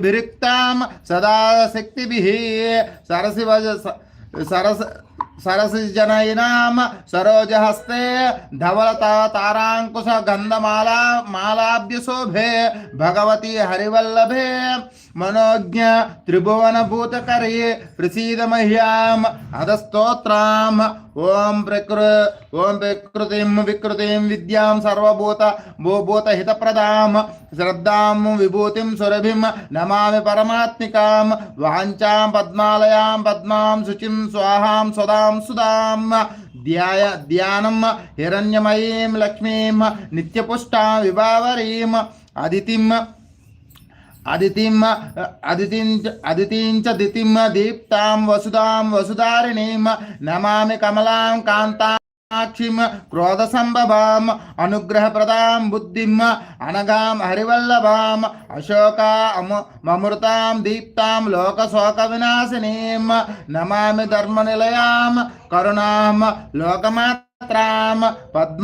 भिरिक्तां सदा शक्तिभिः। सरसिवज सरस सरसिजनयिनां सरोजहस्ते धवलता ताराङ्कुश गन्धमाला मालाब्जशोभे भगवती हरिवल्लभे मनोज्ञ त्रिभुवनभूतकरे प्रसीद मह्याम् अधस्तोत्राम् ॐ प्रकृ, ॐ प्रकृतिं विकृतिं विद्यां सर्वभूत भूभूतहितप्रदां श्रद्धां विभूतिं सुरभिं नमामि परमात्मिकां वाञ्चां पद्मालयां पद्मां शुचिं स्वाहां సుధాం ధ్యాయ ధ్యానం హిరణ్యమయీం లక్ష్మీం నిత్యపుష్టా విభావరీం అదితిం అదితిం అదితించ అదితించ దితిం దీప్తాం వసుదాం వసుధారిణీం నమామి కమలాం కాంతాం సాక్షిం క్రోధ సంభవాం అనుగ్రహ ప్రదాం బుద్ధిం అనగాం హరివల్లభాం అశోకా మమృతాం దీప్తాం లోక శోక వినాశినీం నమామి ధర్మ నిలయాం కరుణాం లోకమాత్రాం పద్మ